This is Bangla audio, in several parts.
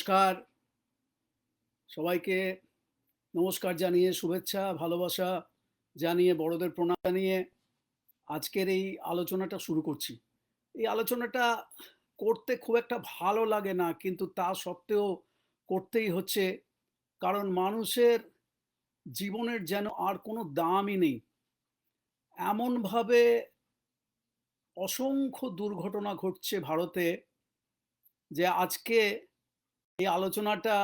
নমস্কার। সবাইকে নমস্কার জানিয়ে, শুভেচ্ছা, ভালোবাসা জানিয়ে, বড়দের প্রণাম জানিয়ে আজকের এই আলোচনাটা শুরু করছি। এই আলোচনাটা করতে খুব একটা ভালো লাগে না, কিন্তু তা সত্ত্বেও করতেই হচ্ছে, কারণ মানুষের জীবনের যেন আর কোনো দামই নেই। এমনভাবে অসংখ্য দুর্ঘটনা ঘটছে ভারতে যে আজকে এই আলোচনাটা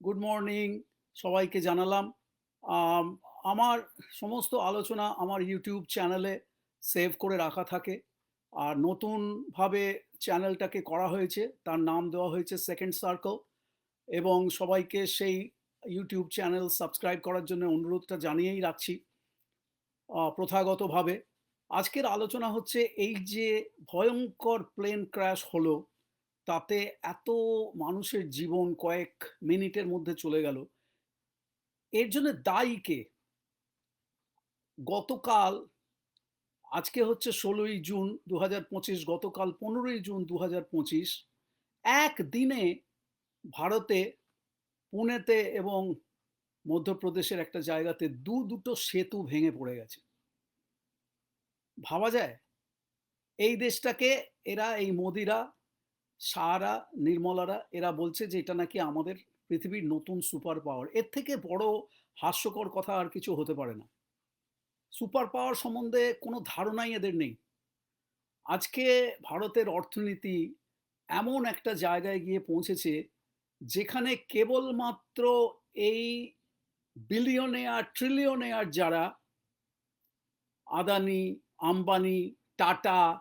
গুড মর্নিং সবাইকে জানালাম। আমার সমস্ত আলোচনা আমার ইউটিউব চ্যানেলে সেভ করে রাখা থাকে। আর নতুনভাবে চ্যানেলটাকে করা হয়েছে, তার নাম দেওয়া হয়েছে সেকেন্ড সার্কেল এবং সবাইকে সেই ইউটিউব চ্যানেল সাবস্ক্রাইব করার জন্য অনুরোধটা জানিয়েই রাখছি প্রথাগতভাবে। আজকের আলোচনা হচ্ছে এই যে ভয়ঙ্কর প্লেন ক্র্যাশ হলো তাতে এত মানুষের জীবন কয়েক মিনিটের মধ্যে চলে গেল। এর জন্য দায়ী কে? গতকাল, আজকে হচ্ছে ষোলোই জুন দু পঁচিশ, গতকাল পনেরোই জুন দু পঁচিশ একদিনে ভারতে, পুনেতে এবং মধ্যপ্রদেশের একটা জায়গাতে দু দুটো সেতু ভেঙে পড়ে গেছে। ভাবা যায়? এই দেশটাকে, এরা, এই মোদিরা সারা, নির্মলারা এরা বলছে যে এটা নাকি আমাদের পৃথিবীর নতুন সুপার পাওয়ার। এর থেকে বড় হাস্যকর কথা আর কিছু হতে পারে না। সুপার পাওয়ার সম্বন্ধে কোনো ধারণাই এদের নেই। আজকে ভারতের অর্থনীতি এমন একটা জায়গায় গিয়ে পৌঁছেছে যেখানে কেবলমাত্র এই বিলিয়নেয়ার ট্রিলিয়নেয়ার যারা আদানি, আম্বানি, টাটা,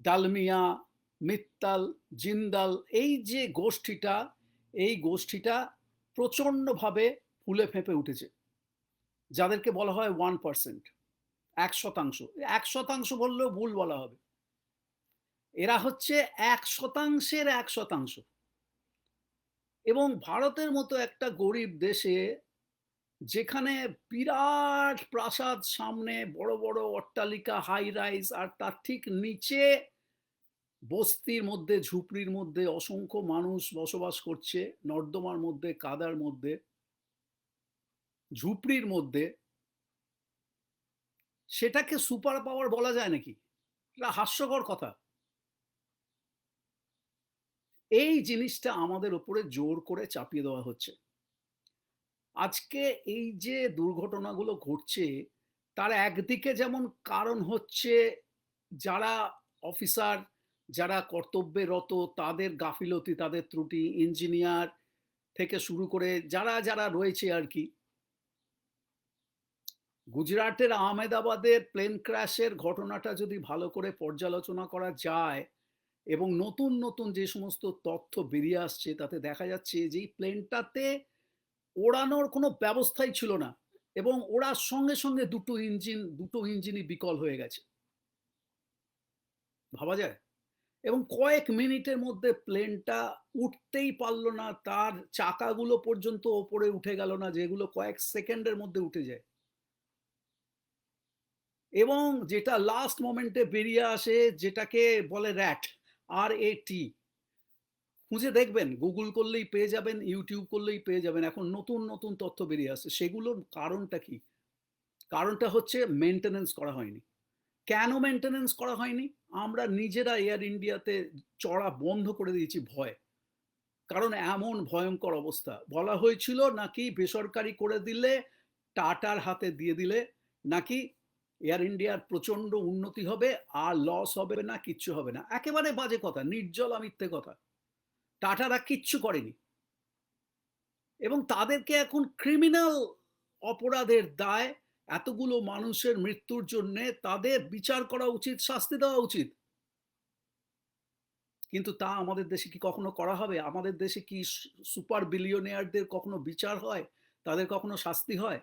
ডালমিয়া মিত্তাল, জিন্দাল, এই যে গোষ্ঠীটা, এই গোষ্ঠীটা প্রচণ্ডভাবে ফুলে ফেঁপে উঠেছে। যাদেরকে বলা হয় ওয়ান পার্সেন্ট, এক শতাংশ। এক শতাংশ বললেও ভুল বলা হবে। এরা হচ্ছে এক শতাংশের এক শতাংশ। এবং ভারতের মতো একটা গরিব দেশে যেখানে বিরাট প্রাসাদ সামনে বড় বড় অট্টালিকা হাই রাইজ আর তার ঠিক নিচে বস্তির মধ্যে, ঝুপড়ির মধ্যে অসংখ্য মানুষ বসবাস করছে, নর্দমার মধ্যে, কাদার মধ্যে। ঝুপড়ির মধ্যে সেটাকে সুপার পাওয়ার বলা যায় নাকি? এটা হাস্যকর কথা। এই জিনিসটা আমাদের উপরে জোর করে চাপিয়ে দেওয়া হচ্ছে। আজকে এই যে দুর্ঘটনাগুলো ঘটছে, তার একদিকে যেমন কারণ হচ্ছে যারা অফিসার যারা কর্তব্যে রত তাদের গাফিলতি, তাদের ত্রুটি, ইঞ্জিনিয়ার থেকে শুরু করে যারা যারা রয়েছে আর কি। গুজরাটের আহমেদাবাদের প্লেন ক্র্যাশের ঘটনাটা যদি ভালো করে পর্যালোচনা করা যায় এবং নতুন নতুন যে সমস্ত তথ্য বেরিয়ে আসছে, তাতে দেখা যাচ্ছে যে প্লেনটাতে ওড়ানোর কোনো ব্যবস্থাই ছিল না এবং ওড়ার সঙ্গে সঙ্গে দুটো ইঞ্জিন দুটো ইঞ্জিনই বিকল হয়ে গেছে। ভাবা যায়? এবং কয়েক মিনিটের মধ্যে প্লেনটা উঠতেই পারল না, তার চাকাগুলো পর্যন্ত ওপরে উঠে গেল না, যেগুলো কয়েক সেকেন্ডের মধ্যে উঠে যায়। এবং যেটা লাস্ট মোমেন্টে বেরিয়ে আসে, যেটাকে বলে র্যাট আর এ টি খুঁজে দেখবেন গুগল করলেই পেয়ে যাবেন ইউটিউব করলেই পেয়ে যাবেন, এখন নতুন নতুন তথ্য বেরিয়ে আসছে। সেগুলোর কারণটা কি? কারণটা হচ্ছে মেনটেনেন্স করা হয়নি। কেন মেনটেনেন্স করা হয়নি? আমরা নিজেরা এয়ার ইন্ডিয়াতে চড়া বন্ধ করে দিয়েছি ভয়। কারণ এমন ভয়ঙ্কর অবস্থা। বলা হয়েছিল নাকি বেসরকারি করে দিলে টাটার হাতে দিয়ে দিলে নাকি এয়ার ইন্ডিয়ার প্রচণ্ড উন্নতি হবে, আর লস হবে না, কিচ্ছু হবে না। একেবারে বাজে কথা, নির্জল মিথ্যে কথা। টাটারা কিচ্ছু করেনি। এবং তাদেরকে এখন ক্রিমিনাল অপরাধের দায় এতগুলো মানুষের মৃত্যুর জন্য তাদের বিচার করা উচিত, শাস্তি দেওয়া উচিত। কিন্তু তা আমাদের দেশে কি কখনো করা হবে? আমাদের দেশে কি সুপার বিলিয়নিয়ারদের কখনো বিচার হয়? তাদের কখনো শাস্তি হয়?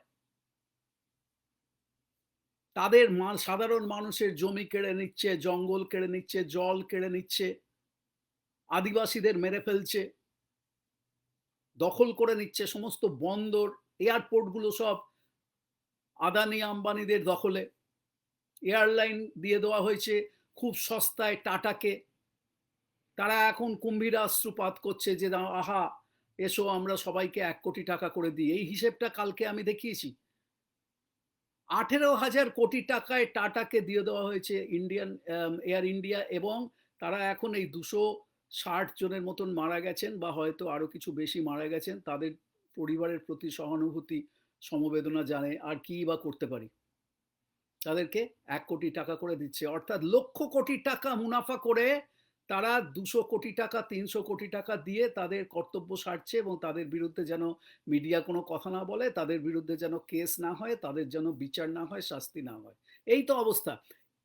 তাদের সাধারণ মানুষের জমি কেড়ে নিচ্ছে, জঙ্গল কেড়ে নিচ্ছে, জল কেড়ে নিচ্ছে, আদিবাসীদের মেরে ফেলছে, দখল করে নিচ্ছে, সমস্ত বন্দর, এয়ারপোর্টগুলো সব আদানি আম্বানিদের দখলে। এয়ারলাইন দিয়ে দেওয়া হয়েছে খুব সস্তায় টাটাকে। তারা এখন কুম্ভীরাশ্রুপাত করছে যে আহা, এসো আমরা সবাইকে এক কোটি টাকা করে দিই। এই হিসেবটা কালকে আমি দেখিয়েছি। আঠেরো হাজার কোটি টাকায় টাটাকে দিয়ে দেওয়া হয়েছে ইন্ডিয়ান এয়ার ইন্ডিয়া এবং তারা এখন এই দুশো ষাট জনের মতন মারা গেছেন বা হয়তো আরও কিছু বেশি মারা গেছেন। তাদের পরিবারের প্রতি সহানুভূতি সমবেদনা জানে আর কি বা করতে পারি। তাদেরকে এক কোটি টাকা করে দিচ্ছে। অর্থাৎ লক্ষ কোটি টাকা মুনাফা করে তারা দুশো কোটি টাকা, তিনশো কোটি টাকা দিয়ে তাদের কর্তব্য সারছে এবং তাদের বিরুদ্ধে যেন মিডিয়া কোনো কথা না বলে, তাদের বিরুদ্ধে যেন কেস না হয়, তাদের যেন বিচার না হয়, শাস্তি না হয়। এই তো অবস্থা।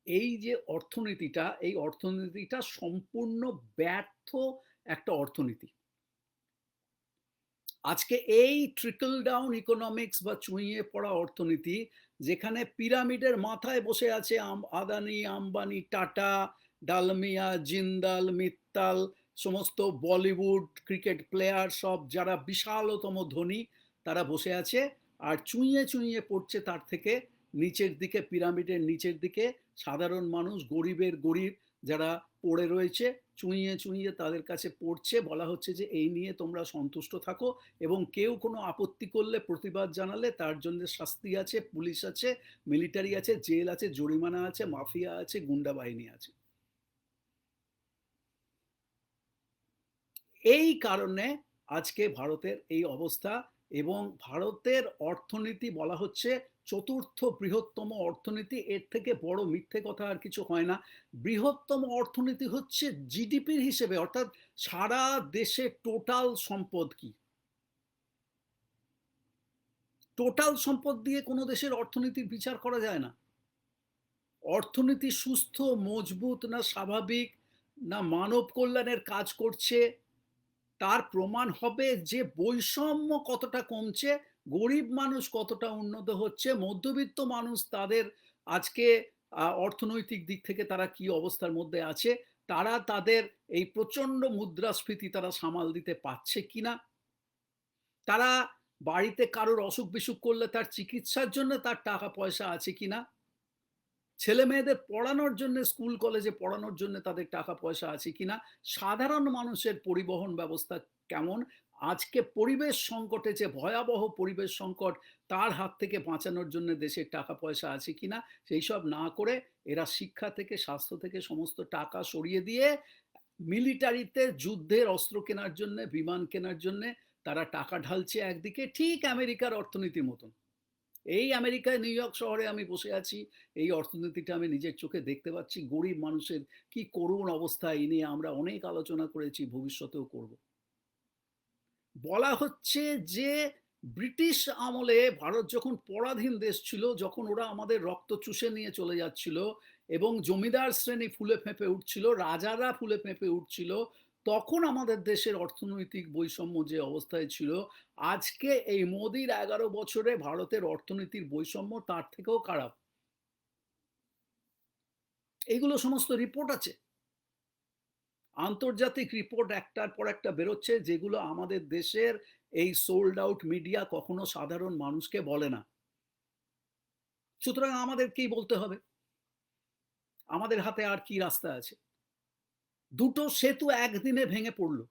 এই যে অর্থনীতিটা, এই অর্থনীতিটা সম্পূর্ণ ব্যর্থ একটা অর্থনীতি। আজকে এই ট্রিকল ডাউন ইকোনমিক্স বা চুইয়ে পড়া অর্থনীতি, যেখানে পিরামিডের মাথায় বসে আছে আদানি, আম্বানি, টাটা, ডালমিয়া, জিন্দাল, মিত্তাল, সমস্ত বলিউড ক্রিকেট প্লেয়ার সব যারা বিশালতম ধনী, তারা বসে আছে আর চুইয়ে চুইয়ে পড়ছে তার থেকে নিচের দিকে, পিরামিডের নিচের দিকে, সাধারণ মানুষ, গরিবের গরিব যারা পড়ে রয়েছে চুইয়ে চুইয়ে তাদের কাছে পড়ছে, বলা হচ্ছে যে, এই নিয়ে তোমরা সন্তুষ্ট থাকো এবং কেউ কোনো আপত্তি করলে, প্রতিবাদ জানালে তার জন্য শাস্তি আছে, পুলিশ আছে, মিলিটারি আছে, জেল আছে, জরিমানা আছে, মাফিয়া আছে, গুন্ডা বাহিনী আছে। এই কারণে আজকে ভারতের এই অবস্থা এবং ভারতের অর্থনীতি বলা হচ্ছে চতুর্থ বৃহত্তম অর্থনীতি, এর থেকে বড় মিথ্যে কথা আর কিছু হয় না। বৃহত্তম অর্থনীতি হচ্ছে জিডিপির হিসেবে, অর্থাৎ সারা দেশে টোটাল সম্পদ কি? টোটাল সম্পদ দিয়ে কোনো দেশের অর্থনীতির বিচার করা যায় না। অর্থনীতি সুস্থ, মজবুত না স্বাভাবিক, না মানব কল্যাণের কাজ করছে, তার প্রমাণ হবে যে বৈষম্য কতটা কমছে গরিব মানুষ কতটা উন্নত হচ্ছে, মধ্যবিত্ত মানুষ তাদের আজকে অর্থনৈতিক দিক থেকে তারা কি অবস্থার মধ্যে আছে, তারা তাদের এই প্রচণ্ড মুদ্রাস্ফীতি তারা সামাল দিতে পারছে কিনা? তারা বাড়িতে কারোর অসুখ বিসুখ করলে তার চিকিৎসার জন্য তার টাকা পয়সা আছে কিনা? ছেলে মেয়েদের পড়ানোর জন্য, স্কুল, কলেজে পড়ানোর জন্য তাদের টাকা পয়সা আছে কিনা? সাধারণ মানুষের পরিবহন ব্যবস্থা কেমন? আজকে পরিবেশ সংকটে যে ভয়াবহ পরিবেশ সংকট, তার হাত থেকে বাঁচানোর জন্য দেশের টাকা পয়সা আছে কিনা সেই সব না করে এরা শিক্ষা থেকে, স্বাস্থ্য থেকে সমস্ত টাকা সরিয়ে দিয়ে মিলিটারিতে যুদ্ধের অস্ত্র কেনার জন্য, বিমান কেনার জন্য তারা টাকা ঢালছে একদিকে, ঠিক আমেরিকার অর্থনীতির মতন। এই আমেরিকায়, নিউ ইয়র্ক শহরে আমি বসে আছি, এই অর্থনীতিটা আমি নিজের চোখে দেখতে পাচ্ছি, গরিব মানুষের কি করুণ অবস্থা এই নিয়ে আমরা অনেক আলোচনা করেছি, ভবিষ্যতেও করব। বলা হচ্ছে যে ব্রিটিশ আমলে ভারত যখন পরাধীন দেশ ছিল, যখন ওরা আমাদের রক্ত চুষে নিয়ে চলে যাচ্ছিল এবং জমিদার শ্রেণি ফুলে ফেঁপে উঠছিল, রাজারা ফুলে ফেঁপে উঠছিল, তখন আমাদের দেশের অর্থনৈতিক বৈষম্য যে অবস্থায় ছিল, আজকে এই মোদির এগারো বছরে ভারতের অর্থনীতির বৈষম্য তার থেকেও খারাপ। এইগুলো সমস্ত রিপোর্ট আছে। আন্তর্জাতিক রিপোর্ট একটার পর একটা বেরোচ্ছে, যেগুলো আমাদের দেশের এই সোল্ড আউট মিডিয়া কখনো সাধারণ মানুষকে বলে না। সুতরাং আমাদের কি বলতে হবে? আমাদের হাতে আর কি রাস্তা আছে? দুটো সেতু একদিনে ভেঙে পড়ল।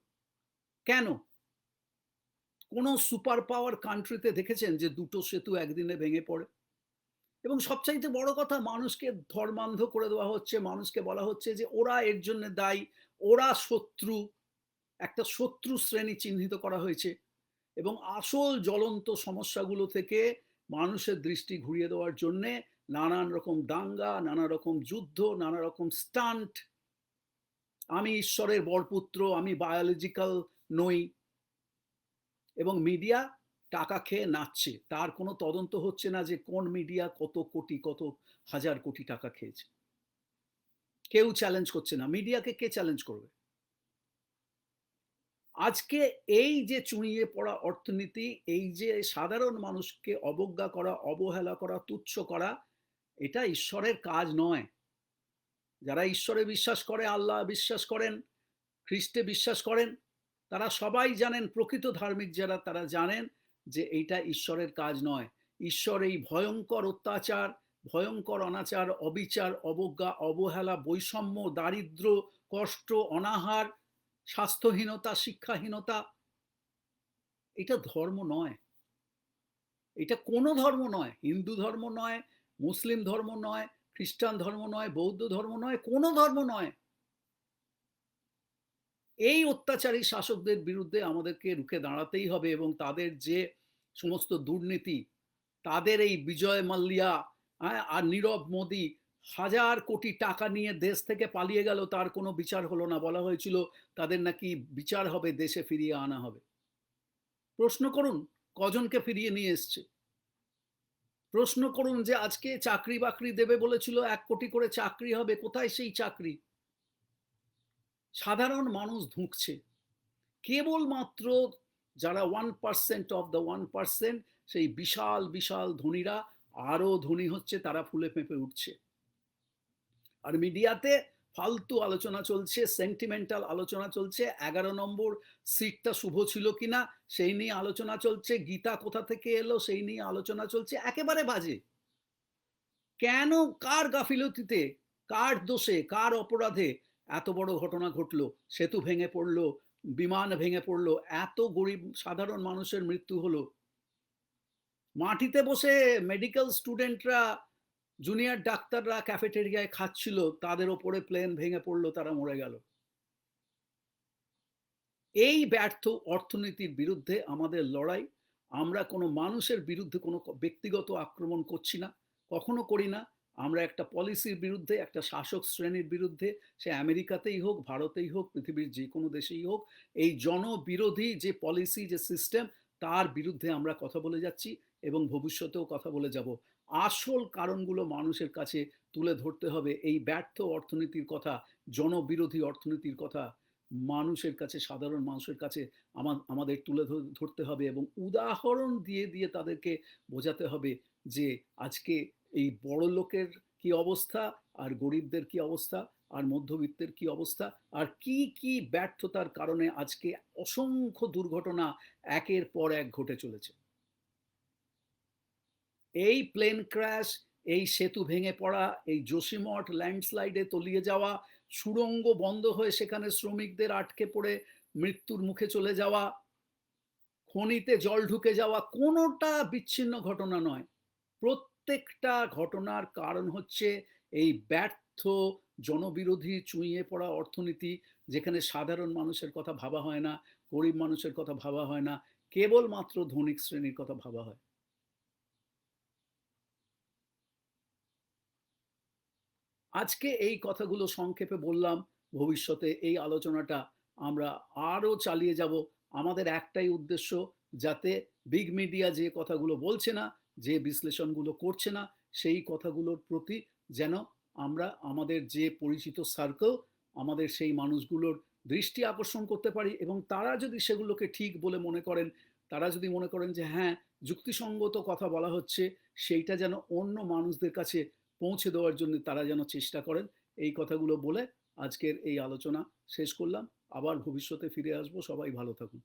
কেন? কোন সুপার পাওয়ার কান্ট্রিতে দেখেছেন যে দুটো সেতু একদিনে ভেঙে পড়ে? এবং সবচাইতে বড় কথা, মানুষকে ধর্মান্ধ করে দেওয়া হচ্ছে, মানুষকে বলা হচ্ছে যে ওরা এর জন্য দায়ী ওরা শত্রু, একটা শত্রু শ্রেণি চিহ্নিত করা হয়েছে এবং আসল জ্বলন্ত সমস্যাগুলো থেকে মানুষের দৃষ্টি ঘুরিয়ে দেওয়ার জন্যে নানান রকম দাঙ্গা, নানা রকম যুদ্ধ, নানা রকম স্টান্ট আমি ঈশ্বরের বরপুত্র, আমি বায়োলজিক্যাল নই এবং মিডিয়া টাকা খেয়ে নাচছে। তার কোনো তদন্ত হচ্ছে না যে কোন মিডিয়া কত কোটি, কত হাজার কোটি টাকা খেয়েছে। কেউ চ্যালেঞ্জ করছে না। মিডিয়াকে কে চ্যালেঞ্জ করবে? আজকে এই যে চুঁইয়ে পড়া অর্থনীতি, এই যে সাধারণ মানুষকে অবজ্ঞা করা, অবহেলা করা, তুচ্ছ করা, এটা ঈশ্বরের কাজ নয়। যারা ঈশ্বরে বিশ্বাস করে, আল্লাহ বিশ্বাস করেন, খ্রিস্টে বিশ্বাস করেন, তারা সবাই জানেন, প্রকৃত ধার্মিক যারা, তারা জানেন যে এইটা ঈশ্বরের কাজ নয়। ঈশ্বর এই ভয়ঙ্কর অত্যাচার ভয়ঙ্কর অনাচার অবিচার অবজ্ঞা অবহেলা বৈষম্য দারিদ্র কষ্ট অনাহার স্বাস্থ্যহীনতা, শিক্ষাহীনতা এটা ধর্ম নয়। এটা কোনো ধর্ম নয়। হিন্দু ধর্ম নয়, মুসলিম ধর্ম নয়, খ্রিস্টান ধর্ম নয়, বৌদ্ধ ধর্ম নয়, কোনো ধর্ম নয়। এই অত্যাচারী শাসকদের বিরুদ্ধে আমাদেরকে রুখে দাঁড়াতেই হবে এবং তাদের যে সমস্ত দুর্নীতি, তাদের এই বিজয় মাল্যা হ্যাঁ, আর নীরব মোদি হাজার কোটি টাকা নিয়ে দেশ থেকে পালিয়ে গেল তার কোনো বিচার হলো না। বলা হয়েছিল তাদের নাকি বিচার হবে, দেশে ফিরিয়ে আনা হবে। প্রশ্ন করুন কজনকে ফিরিয়ে নিয়ে এসছে? প্রশ্ন করুন যে আজকে চাকরি-বাকরি দেবে বলেছিল এক কোটি করে চাকরি হবে, কোথায় সেই চাকরি? সাধারণ মানুষ ধুঁকছে। কেবলমাত্র যারা one percent of the one percent সেই বিশাল, বিশাল ধনীরা আরও ধনী হচ্ছে, তারা ফুলে ফেঁপে উঠছে। আর মিডিয়াতে ফালতু আলোচনা চলছে, সেন্টিমেন্টাল আলোচনা চলছে। ১১ নম্বর সিটটা শুভ ছিল কিনা সেই নিয়ে আলোচনা চলছে। গীতা কোথা থেকে এলো সেই নিয়ে আলোচনা চলছে। একেবারে বাজে। কেন কার গাফিলতিতে, কার দোষে, কার অপরাধে এত বড় ঘটনা ঘটলো? সেতু ভেঙে পড়ল, বিমান ভেঙে পড়ল, এত গরিব সাধারণ মানুষের মৃত্যু হলো। মাটিতে বসে মেডিকেল স্টুডেন্টরা, জুনিয়র ডাক্তাররা ক্যাফেটেরিয়ায় খাচ্ছিল, তাদের ওপরে প্লেন ভেঙে পড়ল, তারা মরে গেল। এই ব্যর্থ অর্থনীতির বিরুদ্ধে আমাদের লড়াই। আমরা কোনো মানুষের বিরুদ্ধে কোনো ব্যক্তিগত আক্রমণ করছি না, কখনো করি না। আমরা একটা পলিসির বিরুদ্ধে, একটা শাসক শ্রেণির বিরুদ্ধে, সে আমেরিকাতেই হোক, ভারতেই হোক, পৃথিবীর যেকোনো দেশেই হোক, এই জনবিরোধী যে পলিসি, যে সিস্টেম তার বিরুদ্ধে আমরা কথা বলে যাচ্ছি এবং ভবিষ্যতেও কথা বলে যাব। আসল কারণগুলো মানুষের কাছে তুলে ধরতে হবে। এই ব্যর্থ অর্থনীতির কথা, জনবিরোধী অর্থনীতির কথা মানুষের কাছে, সাধারণ মানুষের কাছে আমা আমাদের তুলে ধরতে হবে এবং উদাহরণ দিয়ে, দিয়ে তাদেরকে বোঝাতে হবে যে আজকে এই বড়লোকের কি অবস্থা, আর গরিবদের কি অবস্থা, আর মধ্যবিত্তের কি অবস্থা, আর কি, কি ব্যর্থতার কারণে আজকে অসংখ্য দুর্ঘটনা একের পর এক ঘটে চলেছে। এই প্লেন ক্র্যাশ, এই সেতু ভেঙে পড়া, এই যোশীমঠ ল্যান্ডস্লাইডে তলিয়ে যাওয়া, সুড়ঙ্গ বন্ধ হয়ে সেখানে শ্রমিকদের আটকে পড়ে মৃত্যুর মুখে চলে যাওয়া, খনিতে জল ঢুকে যাওয়া কোনোটা বিচ্ছিন্ন ঘটনা নয়। প্রত্যেকটা ঘটনার কারণ হচ্ছে এই ব্যর্থ জনবিরোধী চুঁইয়ে পড়া অর্থনীতি, যেখানে সাধারণ মানুষের কথা ভাবা হয় না, গরিব মানুষের কথা ভাবা হয় না, কেবলমাত্র ধনিক শ্রেণির কথা ভাবা হয়। আজকে এই কথাগুলো সংক্ষেপে বললাম। ভবিষ্যতে এই আলোচনাটা আমরা আরও চালিয়ে যাব। আমাদের একটাই উদ্দেশ্য যাতে বিগ মিডিয়া যে কথাগুলো বলছে না, যে বিশ্লেষণগুলো করছে না, সেই কথাগুলোর প্রতি যেন আমরা আমাদের যে পরিচিত সার্কেল, আমাদের সেই মানুষগুলোর দৃষ্টি আকর্ষণ করতে পারি এবং তারা যদি সেগুলোকে ঠিক বলে মনে করেন, তারা যদি মনে করেন যে হ্যাঁ, যুক্তিসঙ্গত কথা বলা হচ্ছে, সেইটা যেন অন্য মানুষদের কাছে পৌঁছে দেওয়ার জন্য তারা যেন চেষ্টা করেন। এই কথাগুলো বলে আজকের এই আলোচনা শেষ করলাম। আবার ভবিষ্যতে ফিরে আসব। সবাই ভালো থাকুন।